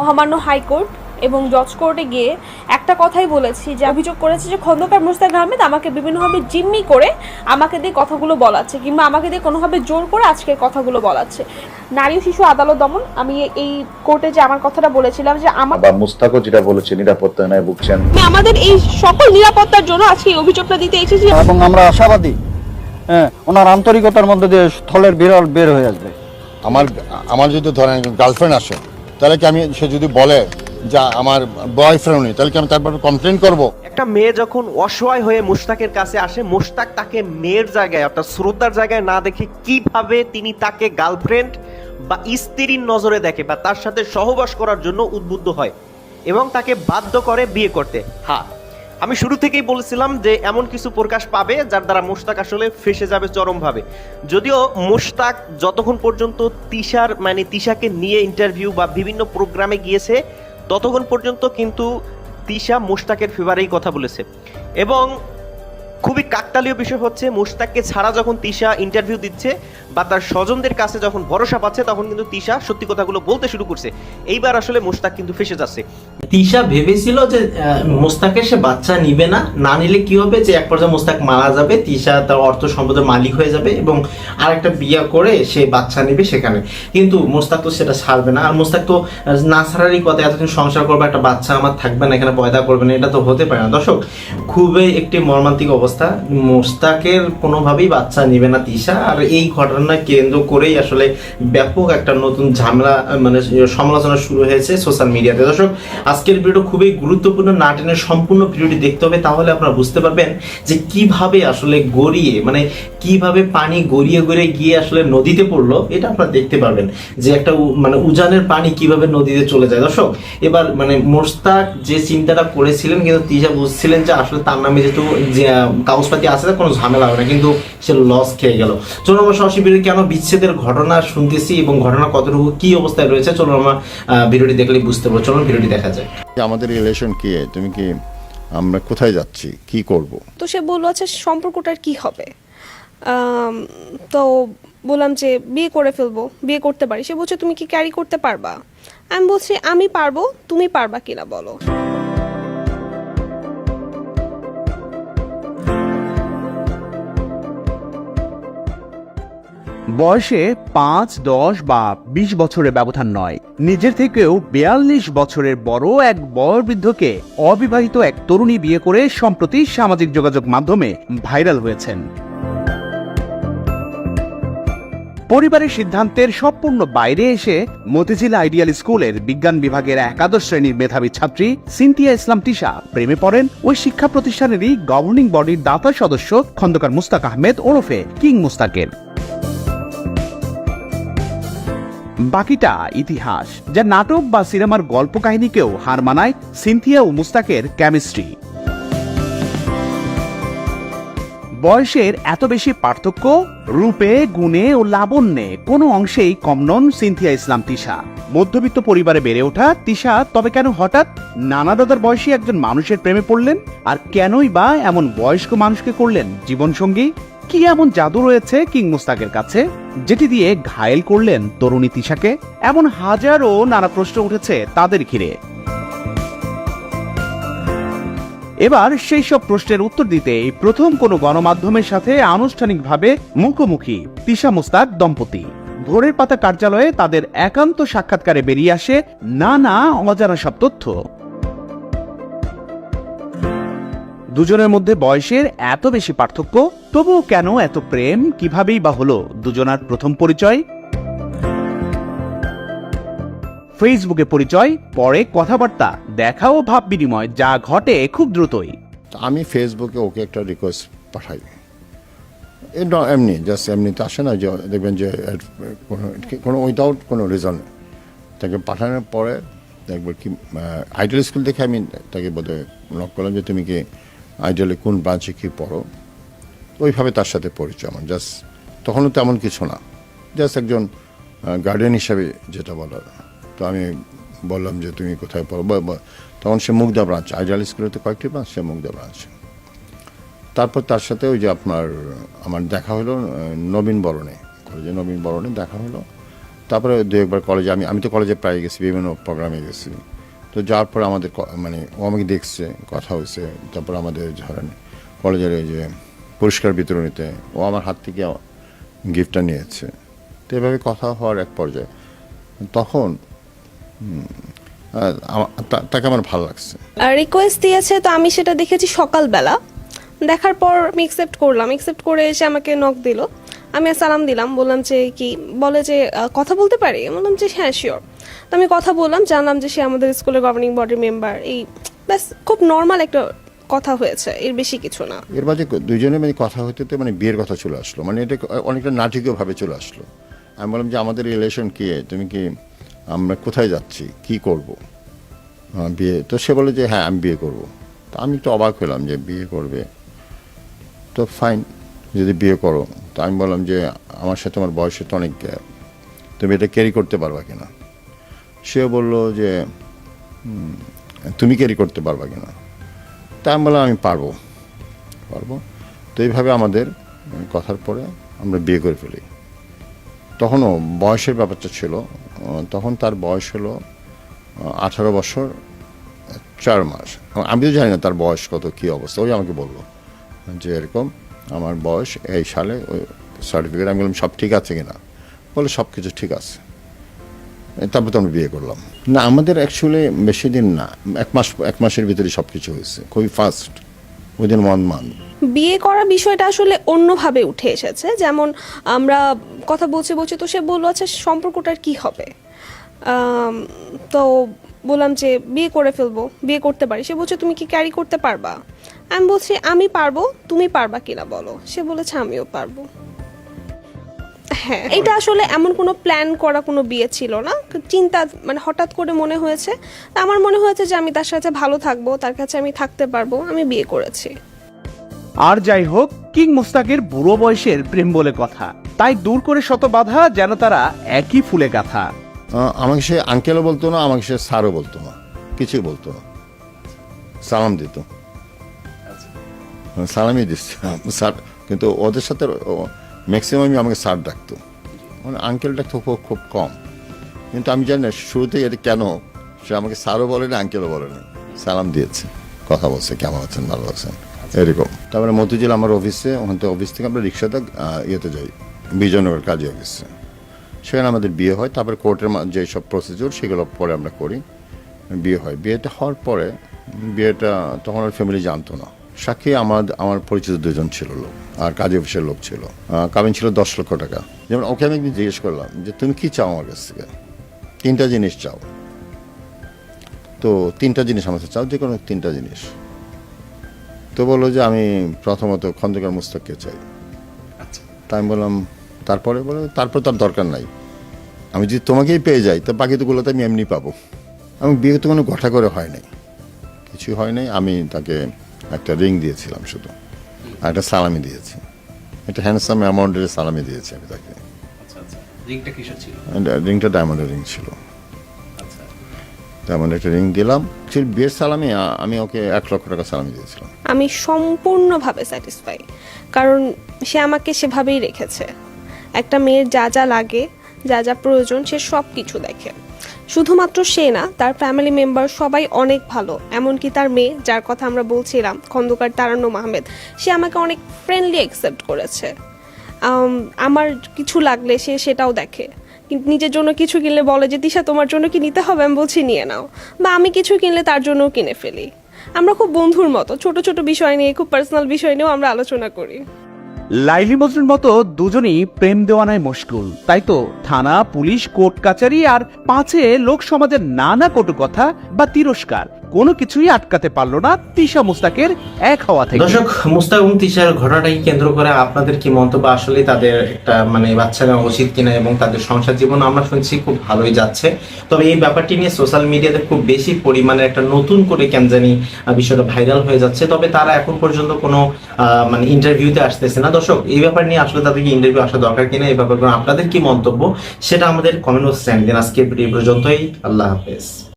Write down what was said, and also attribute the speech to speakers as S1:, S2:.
S1: মহামান্য হাইকোর্ট এবং জজ কোর্টে গিয়ে একটা কথাই বলেছি যে অভিযোগ করেছে যে খন্দকার মুস্তাক আহমেদ আমাকে বিভিন্নভাবে জিম্মি করে আমাকে দিয়ে কথাগুলো বলাচ্ছে কিংবা আমাকে দিয়ে কোনোভাবে জোর করে আজকের কথাগুলো বলাচ্ছে। নারী শিশু আদালত দমন আমি এই কোর্টে যে আমার কথাটা বলেছিলাম যে আমার
S2: বা মুস্তাকও যেটা বলেছে নিরাপত্তা নয় ভুগছেন।
S1: আমি আমাদের এই সকল নিরাপত্তার জন্য আজকে এই অভিযোগটা দিতে এসেছি।
S3: এবং আমরা আশাবাদী হ্যাঁ ওনার আন্তরিকতার মধ্যে দিয়ে স্থলের বিরল বের হয়ে আসবে।
S4: আমার আমার যদি ধরেন গার্লফ্রেন্ড আসে তাহলে কি আমি, সে যদি বলে যা আমার বয়ফ্রেন্ড নেই, তাহলে কি আমি তারপর কমপ্লেন করব?
S5: একটা মেয়ে যখন অসহায় হয়ে মুশতাকের কাছে আসে, মুশতাক তাকে মেয়ের জায়গায়, অর্থাৎ শ্রদ্ধার জায়গায় না দেখে কীভাবে তিনি তাকে গার্লফ্রেন্ড বা স্ত্রীর নজরে দেখে বা তার সাথে সহবাস করার জন্য উদ্বুদ্ধ হয় এবং তাকে বাধ্য করে বিয়ে করতে। হ্যাঁ আমি শুরু থেকেই বলেছিলাম যে এমন কিছু প্রকাশ পাবে যার দ্বারা মুশতাক আসলে ফেসে যাবে চরমভাবে। যদিও মুশতাক যতক্ষণ পর্যন্ত তিশার মানে তিশাকে নিয়ে ইন্টারভিউ বা বিভিন্ন প্রোগ্রামে গিয়েছে, ততক্ষণ পর্যন্ত কিন্তু তিশা মুশতাকের ফেভারেই কথা বলেছে। এবং খুবই কাকতালীয় বিষয় হচ্ছে, মুশতাককে ছাড়া যখন তিশা ইন্টারভিউ দিচ্ছে বা তার স্বজনদের কাছে যখন ভরসা পাচ্ছে, তখন কিন্তু তিশা সত্যি কথাগুলো বলতে শুরু করছে। এইবার আসলে মুশতাক কিন্তু ফেসে যাচ্ছে।
S6: তিশা ভেবেছিল যে মোস্তাকের সে বাচ্চা নিবে না। না নিলে কি হবে যে, এক পর্যায়ে মোস্তাক মারা যাবে, তিশা তার অর্থ সম্পদের মালিক হয়ে যাবে এবং আরেকটা বিয়ে করে সে বাচ্চা নেবে সেখানে। কিন্তু মোস্তাক তো সেটা ছাড়বে না। আর মোস্তাক তো না ছাড়ারই কথা, এতদিন সংসার করবে, একটা বাচ্চা আমার থাকবে না, এখানে পয়দা করবে না, এটা তো হতে পারে না। দর্শক, খুবই একটি মর্মান্তিক অবস্থা। মোস্তাকের কোনোভাবেই বাচ্চা নেবে না তিশা। আর এই ঘটনা কেন্দ্র করেই আসলে ব্যাপক একটা নতুন ঝামেলা মানে সমালোচনা শুরু হয়েছে সোশ্যাল মিডিয়াতে। দর্শক, আজকের ভিডিও খুবই গুরুত্বপূর্ণ নাটেনের সম্পূর্ণ ভিডিওটি দেখতে হবে। তাহলে আপনারা বুঝতে পারবেন যে কীভাবে আসলে গড়িয়ে মানে কীভাবে পানি গড়িয়ে গড়িয়ে গিয়ে আসলে নদীতে পড়ল এটা আপনারা দেখতে পারবেন। যে একটা উ- মানে উজানের পানি কীভাবে নদীতে চলে যায়। দর্শক এবার মানে মোস্তাক যে চিন্তাটা করেছিলেন কিন্তু তিশা বুঝছিলেন যে আসলে তার নামে যেহেতু কাগজপাতি আছে কোনো ঝামেলা হবে না কিন্তু সে লস খেয়ে গেল। চলুন আমরা সরাসরি ভিডিও কেন বিচ্ছেদের ঘটনা শুনতেছি এবং ঘটনা কতটুকু কি অবস্থায় রয়েছে চলুন আমরা ভিডিওটি দেখলেই বুঝতে পারব। চলুন ভিডিওটি দেখা যায়
S4: আমাদের রিলেশন কি? তুমি কি আমরা কোথায় যাচ্ছি? কি করব?
S1: তো সে বলল আচ্ছা সম্পর্কটার কি হবে? তো বললাম যে বিয়ে করে ফেলব, বিয়ে করতে পারি। সে বলছে, তুমি কি ক্যারি করতে পারবা? আমি বলছি, আমি পারব, তুমি পারবা কিনা বলো?
S7: বয়সে পাঁচ, দশ বা বিশ বছরের ব্যবধান নয়। নিজের থেকেও বিয়াল্লিশ বছরের বড় এক বয়োবৃদ্ধকে অবিবাহিত এক তরুণী বিয়ে করে সম্প্রতি সামাজিক যোগাযোগ মাধ্যমে ভাইরাল হয়েছেন। পরিবারের সিদ্ধান্তের সম্পূর্ণ বাইরে এসে মতিঝিল আইডিয়াল স্কুলের বিজ্ঞান বিভাগের একাদশ শ্রেণির মেধাবী ছাত্রী সিনথিয়া ইসলাম তিশা প্রেমে পড়েন ওই শিক্ষা প্রতিষ্ঠানেরই গভর্নিং বডির দাতা সদস্য খন্দকার মুস্তাক আহমেদ ওরফে কিং মুস্তাকের। বাকিটা ইতিহাস, যা নাটক বা সিনেমার গল্প কাহিনীকেও হার মানায় সিনথিয়া ও মুস্তাকের কেমিস্ট্রি বয়সের এত বেশি পার্থক্য? রূপে, গুণে ও লাবণ্যে কোনো অংশেই কম নন সিনথিয়া ইসলাম তিশা। মধ্যবিত্ত পরিবারে বেড়ে ওঠা তিশা তবে কেন হঠাৎ নানা দাদার বয়সী একজন মানুষের প্রেমে পড়লেন? আর কেনই বা এমন বয়স্ক মানুষকে করলেন জীবনসঙ্গী? কি এমন জাদু রয়েছে কিং মুস্তাকের কাছে? যেটি দিয়ে ঘায়েল করলেন তরুণী তিশাকে? এমন হাজারো নানা প্রশ্ন উঠেছে তাদের ঘিরে। এবার সেই সব প্রশ্নের উত্তর দিতে প্রথম কোনো গণমাধ্যমের সাথে আনুষ্ঠানিকভাবে মুখোমুখি তিশা মুস্তাক দম্পতি। ভোরের পাতা কার্যালয়ে তাদের একান্ত সাক্ষাৎকারে বেরিয়ে আসে নানা অজানা সব তথ্য। দুজনের মধ্যে বয়সের এত বেশি পার্থক্য, তবুও কেন এত প্রেম, কিভাবেই বা হলো দুজনার প্রথম পরিচয়? ফেসবুকে পরিচয়, পরে কথাবার্তা, দেখা ও ভাব বিনিময় যা ঘটে খুব দ্রুতই।
S4: আমি ফেসবুকে ওকে একটা রিকোয়েস্ট পাঠাই। এমনি জাস্ট এমনিতে আসে না যে, দেখবেন যে কোনো উইদাউট কোনো রিজন তাকে পাঠানোর পরে একবার কি আইডিয়াল স্কুল দেখে আমি তাকে বোধহয় নক করলাম যে, তুমি কি আইডিয়ালে কোন ব্রাঞ্চে কি পড়ো? ওইভাবে তার সাথে পরিচয় আমার জাস্ট তখনও তেমন কিছু না। জাস্ট একজন গার্ডিয়ান হিসাবে যেটা বলার তো আমি বললাম যে তুমি কোথায় পড়ো? তখন সে মুগ্ধা ব্রাঞ্চ, আইডিয়াল স্কুলে তো কয়েকটি ব্রাঞ্চ সে মুগ্ধা ব্রাঞ্চ। তারপর তার সাথে ওই যে আপনার, আমার দেখা হলো নবীন বরণে, কলেজে নবীন বরণে দেখা হলো। তারপরে দু একবার কলেজে আমি আমি তো কলেজে প্রায় গেছি, বিভিন্ন প্রোগ্রামে গেছি। তো যাওয়ার পর আমাদের মানে ও আমাকে দেখছে, কথা হয়েছে। তারপর আমাদের ধরেন কলেজের ওই যে পুরস্কার বিতরণীতে ও আমার হাত থেকে গিফটটা নিয়েছে। তো এভাবে কথা হওয়ার এক পর্যায়ে। তখন তাকে আমার ভালো লাগছে।
S8: রিকোয়েস্ট দিয়েছে তো আমি সেটা দেখেছি সকালবেলা। দেখার পর আমি একসেপ্ট করলাম। একসেপ্ট করে এসে আমাকে নক দিল। আমি সালাম দিলাম বললাম যে কি বলে যে কথা বলতে পারি? বললাম যে হ্যাঁ শিওর তো আমি কথা বললাম জানলাম যে সে আমাদের স্কুলের গভর্নিং বডির মেম্বার এই ব্যাস খুব নর্মাল একটা কথা হয়েছে এর বেশি কিছু না।
S4: এর মাঝে দুইজনে মানে কথা হতে মানে বিয়ের কথা চলে আসলো। মানে এটা অনেকটা নাটকীয়ভাবে চলে আসলো। আমি বললাম যে আমাদের রিলেশন কি? তুমি কি আমরা কোথায় যাচ্ছি? কি করব? বিয়ে, তো সে বলে যে হ্যাঁ আমি বিয়ে করব। তা আমি তো অবাক হলাম যে, বিয়ে করবে? তো ফাইন যদি বিয়ে করো, তা আমি বললাম যে, আমার সাথে আমার বয়সে তো অনেক গ্যাপ তুমি এটা ক্যারি করতে পারবা কিনা? সে বলল যে তুমি ক্যারি করতে পারবা কিনা? তা আমি বললাম, আমি পারব। পারব? তো এইভাবে আমাদের, কথার পরে আমরা বিয়ে করে ফেলি। তখনও বয়সের ব্যাপারটা ছিল তখন তার বয়স হলো আঠারো বছর, চার মাস। আমি তো জানি না তার বয়স কত, কী অবস্থা, ওই আমাকে বলল যে এরকম, আমার বয়স এই সালে, ওই সার্টিফিকেট আমি বললাম, সব ঠিক আছে কিনা? বলে সব কিছু ঠিক আছে। তারপর তো আমরা বিয়ে করলাম। না, আমাদের অ্যাকচুয়ালি বেশি দিন না, এক মাস, এক মাসের ভিতরে সব কিছু হয়েছে, খুবই ফাস্ট উইদিন ওয়ান মান্থ
S8: বিয়ে করা বিষয়টা আসলে অন্যভাবে উঠে এসেছে। যেমন আমরা কথা বলছে বলছে তো সে বলল আচ্ছা সম্পর্কটার কি হবে? তো বললাম যে, বিয়ে করে ফেলব, বিয়ে করতে পারি। সে বলছে, তুমি কি ক্যারি করতে পারবা? আমি বলছি, আমি পারব, তুমি পারবা কিনা বলো? সে বলেছে, আমিও পারব। হ্যাঁ। এটা আসলে এমন কোনো প্ল্যান করা কোনো বিয়ে ছিল না। চিন্তা মানে হঠাৎ করে মনে হয়েছে। তা আমার মনে হয়েছে যে আমি তার সাথে ভালো থাকব তার কাছে আমি থাকতে পারব আমি বিয়ে করেছি।
S7: আর যাই হোক কিং মুস্তাকের বুড়ো বয়সের প্রেম বলে কথা। তাই দূর করে শত বাধা যেন তারা একই ফুলে গাথা।
S4: আহ, আমাকে সে আঙ্কেলও বলতো না আমাকে সে স্যারও বলতো না। কিছুই বলতো না। সালাম দিত। হ্যাঁ, সালামই দিচ্ছে। স্যার কিন্তু ওদের সাথে ম্যাক্সিমামই আমাকে স্যার ডাকতো। মানে আঙ্কেল ডাকতো খুব কম। কিন্তু আমি জানি না শুরুতেই এটা কেন? সে আমাকে স্যারও বলে না আঙ্কেলও বলে না সালাম দিয়েছে। কথা বলছে কেমন আছেন ভালো আছেন? এরকম। তারপরে মতিঝিল আমার অফিসে ওখান থেকে অফিস থেকে আমরা রিক্সাতে ইয়েতে যাই। বিজয়নগর কাজী অফিসে সেখানে আমাদের বিয়ে হয়। তারপরে কোর্টের মা- যে সব প্রসিডিউর সেগুলো পরে আমরা করি। বিয়ে হয়। বিয়েটা হওয়ার পরে বিয়েটা তখন আর ফ্যামিলি জানতো না। সাক্ষী আমার আমার পরিচিত দুজন ছিল লোক আর কাজে অফিসের লোক ছিল। কাবিন ছিল দশ লক্ষ টাকা। যেমন ওকে আমি একদিন জিজ্ঞেস করলাম যে তুমি কি চাও আমার কাছ থেকে? তিনটা জিনিস চাও। তো তিনটা জিনিস আমার কাছে চাও যে কোনো তিনটা জিনিস। তো বলল যে আমি প্রথমত খন্দকার মুস্তাককে চাই। তাই আমি বললাম তারপরে? বলে তারপর তার দরকার নাই। আমি যদি তোমাকেই পেয়ে যাই তো বাকি তোগুলো তো আমি এমনি পাবো। আমি বিয়ে তো কোনো ঘটা করে হয় নাই। কিছু হয় নাই আমি তাকে একটা রিং দিয়েছিলাম শুধু। আর একটা সালামি দিয়েছি। একটা হ্যান্ডসাম অ্যামাউন্টের সালামি দিয়েছি আমি তাকে।
S6: রিংটা কিসের ছিল?
S4: রিংটা ডায়মন্ডের রিং ছিল। ডায়মন্ড একটা রিং দিলাম। সেই বিয়ের সালামি আমি ওকে এক লক্ষ টাকা সালামি দিয়েছিলাম।
S8: আমি সম্পূর্ণভাবে স্যাটিসফাই কারণ সে আমাকে সেভাবেই রেখেছে। একটা মেয়ের যা যা লাগে যা যা প্রয়োজন সে সব কিছু দেখে। শুধুমাত্র সে না, তার ফ্যামিলি মেম্বার সবাই অনেক ভালো। এমনকি তার মেয়ে, যার কথা আমরা বলছিলাম, খন্দকার তারান্নু আহমেদ, সে আমাকে অনেক ফ্রেন্ডলি অ্যাকসেপ্ট করেছে। আমার কিছু লাগলে সে সেটাও দেখে। নিজের জন্য কিছু কিনলে বলে যে দিশা তোমার জন্য কি নিতে হবে? আমি বলছি, নিয়ে নাও। বা, আমি কিছু কিনলে তার জন্যও কিনে ফেলি। আমরা খুব বন্ধুর মতো, ছোট ছোট বিষয় নিয়ে, খুব পার্সোনাল বিষয় নিয়েও আমরা আলোচনা করি।
S7: লাইলি মজনুর মতো দুজনই প্রেম দেওয়ানায় মুশকুল। তাই তো থানা, পুলিশ, কোর্ট, কাচারি আর পাঁচে লোক সমাজের নানা কটু কথা বা তিরস্কার। কোনো কিছুই আটকাতে পারল না তিশা মুস্তাকের এক হওয়া থেকে।
S6: দর্শক, মুস্তাক এবং তিশার ঘটনাটাকে কেন্দ্র করে আপনাদের কি মন্তব্য? আসলে তাদের একটা মানে বাচ্চা নেওয়া উচিত কিনা এবং তাদের সংসার জীবন আমরা শুনছি খুব ভালোই যাচ্ছে। তবে এই ব্যাপারটি নিয়ে সোশ্যাল মিডিয়াতে খুব বেশি পরিমাণে একটা নতুন করে কেন জানি বিষয়টা ভাইরাল হয়ে যাচ্ছে। তবে তারা এখন পর্যন্ত কোনো মানে ইন্টারভিউতে আসতেছে না। দর্শক, এই ব্যাপার নিয়ে আসলে তাদেরকে ইন্টারভিউ আসা দরকার কিনা এই ব্যাপারে আপনাদের কি মন্তব্য, সেটা আমাদের কমেন্ট বক্সে জানিয়ে দিন। আজকে ভিডিও পর্যন্তই। আল্লাহ হাফেজ।